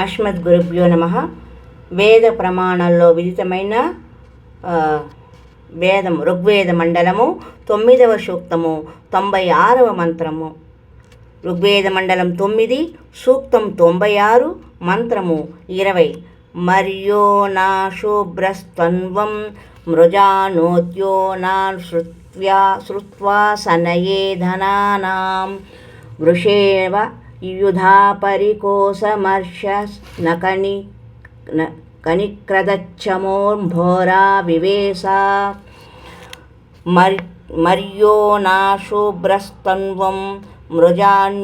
అస్మద్ గురుభ్యో నమ. వేద ప్రమాణాల్లో విదితమైన వేదము వేదం ఋగ్వేద మండలము తొమ్మిదవ సూక్తము తొంభై ఆరవ మంత్రము. ఋగ్వేద మండలం తొమ్మిది సూక్తం తొంభై ఆరు మంత్రము ఇరవై. మర్యో నా శుభ్రస్తన్వం మృజానోద్యో నా శృత్వ్యా శృత్వా సనయే ధనానాం వృషేవ యుధా పరికోసమర్ష నకని న- కనిక్రదచ్చమోర్భోరా వివేశా మర్ మర్యో నాశుభ్రస్తన్వం మృజాన్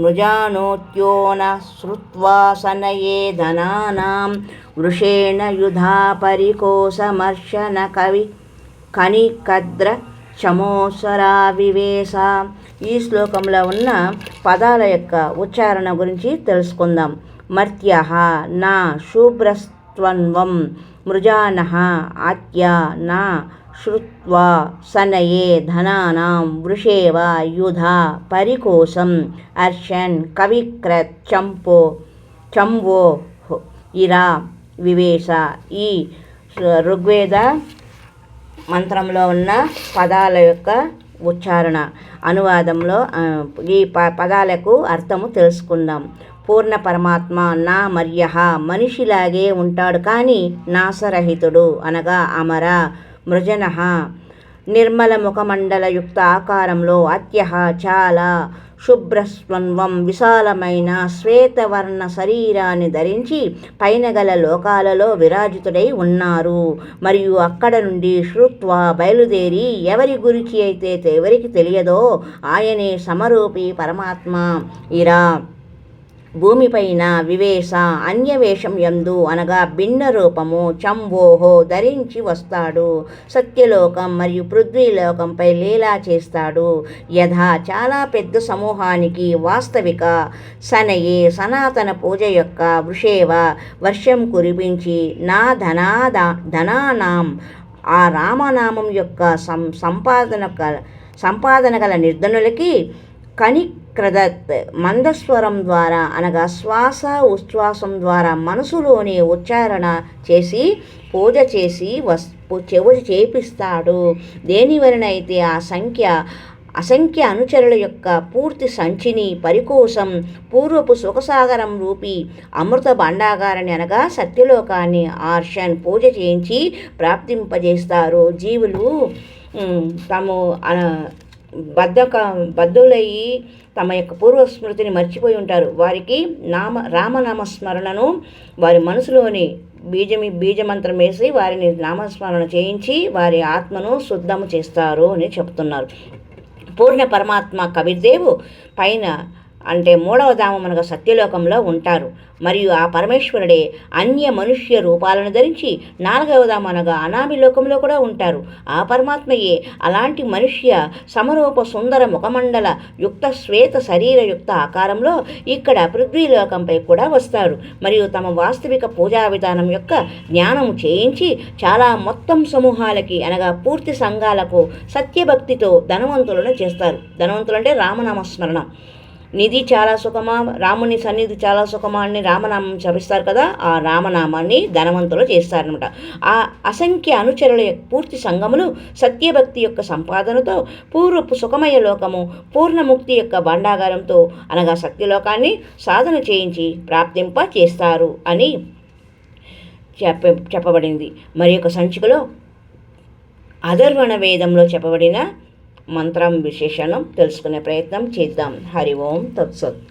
మృజానోత్యో న శ్రుత్వా సనయే ధనానాం వృషేణ యుధా పరికోసమర్శన కవి కనికద్ర చమోసరా వివేశ ఈ శ్లోకంలో ఉన్న పదాల యొక్క ఉచ్చారణ గురించి తెలుసుకుందాం. మర్త్య నా శుభ్రస్త్వన్వం మృజాన ఆత్య నా శ్రుత్వా సనయే ధనానాం వృషేవ యుధ పరికోసం అర్షన్ కవిక్రత్ చంపో చంవో ఇరా వివేశ ఈ ఋగ్వేద మంత్రంలో ఉన్న పదాల యొక్క ఉచ్చారణ అనువాదంలో ఈ ప పదాలకు అర్థము తెలుసుకుందాం. పూర్ణ పరమాత్మ నా మర్య మనిషిలాగే ఉంటాడు కానీ నాసరహితుడు అనగా అమర మృజన నిర్మల ముఖమండలయుక్త ఆకారంలో అత్యహ చాలా శుభ్రస్వన్వం విశాలమైన శ్వేతవర్ణ శరీరాన్ని ధరించి పైన గల లోకాలలో విరాజితుడై ఉన్నారు. మరియు అక్కడ నుండి శ్రుత్వ బయలుదేరి ఎవరి గురించి అయితే ఎవరికి తెలియదో ఆయనే సమరూపి పరమాత్మ. ఇరా. భూమిపైన వివేశ అన్యవేషం యందు అనగా భిన్న రూపము చంబోహో ధరించి వస్తాడు. సత్యలోకం మరియు పృథ్వీలోకంపై లీలా చేస్తాడు. యథా చాలా పెద్ద సమూహానికి వాస్తవిక సనయే సనాతన పూజ యొక్క వృషేవ వర్షం కురిపించి నా ధనాదా ధనానాం ఆ రామనామం యొక్క సం సంపాదన సంపాదన గల నిర్ధనులకి క్రదత్ మందస్వరం ద్వారా అనగా శ్వాస ఉచ్ఛ్వాసం ద్వారా మనసులోని ఉచ్చారణ చేసి పూజ చేసి వస్ పూజ చేపిస్తాడు. దేనివలనైతే అయితే ఆ సంఖ్య అసంఖ్య అనుచరుల యొక్క పూర్తి సంచిని పరికోసం పూర్వపు సుఖసాగరం రూపి అమృత భాండాగారని అనగా సత్యలోకాన్ని ఆర్షన్ పూజ చేయించి ప్రాప్తింపజేస్తారు. జీవులు తము తాము బద్ధక బద్ధులయ్యి తమ యొక్క పూర్వస్మృతిని మర్చిపోయి ఉంటారు. వారికి నామ రామనామ స్మరణను వారి మనసులోని బీజమి బీజమంత్రం వేసి వారిని నామస్మరణ చేయించి వారి ఆత్మను శుద్ధము చేస్తారు అని చెప్తున్నారు. పూర్ణ పరమాత్మ కబీర్దేవు పైన అంటే మూడవ ధామం అనగా సత్యలోకంలో ఉంటారు. మరియు ఆ పరమేశ్వరుడే అన్య మనుష్య రూపాలను ధరించి నాలుగవదాం అనగా అనామి లోకంలో కూడా ఉంటారు. ఆ పరమాత్మయే అలాంటి మనుష్య సమరూప సుందర ముఖమండల యుక్త శ్వేత శరీరయుక్త ఆకారంలో ఇక్కడ పృథ్వీలోకంపై కూడా వస్తారు. మరియు తమ వాస్తవిక పూజా విధానం యొక్క జ్ఞానం చేయించి చాలా మొత్తం సమూహాలకి అనగా పూర్తి సంఘాలకు సత్యభక్తితో ధనవంతులను చేస్తారు. ధనవంతులు అంటే రామనామస్మరణం. నిధి చాలా సుఖమా రాముని సన్నిధి చాలా సుఖమా అని రామనామం చవిస్తారు కదా ఆ రామనామాన్ని ధనవంతులు చేస్తారనమాట ఆ అసంఖ్య అనుచరుల పూర్తి సంగములు సత్యభక్తి యొక్క సంపాదనతో పూర్వపు సుఖమయ లోకము పూర్ణముక్తి యొక్క భాండాగారంతో అనగా సత్యలోకాన్ని సాధన చేయించి ప్రాప్తింప చేస్తారు అని చెప్ప చెప్పబడింది. మరి యొక్క సంచికలో అధర్వణ వేదంలో చెప్పబడిన మంత్రం విశేషణం తెలుసుకునే ప్రయత్నం చేద్దాం. హరి ఓం తత్సత్.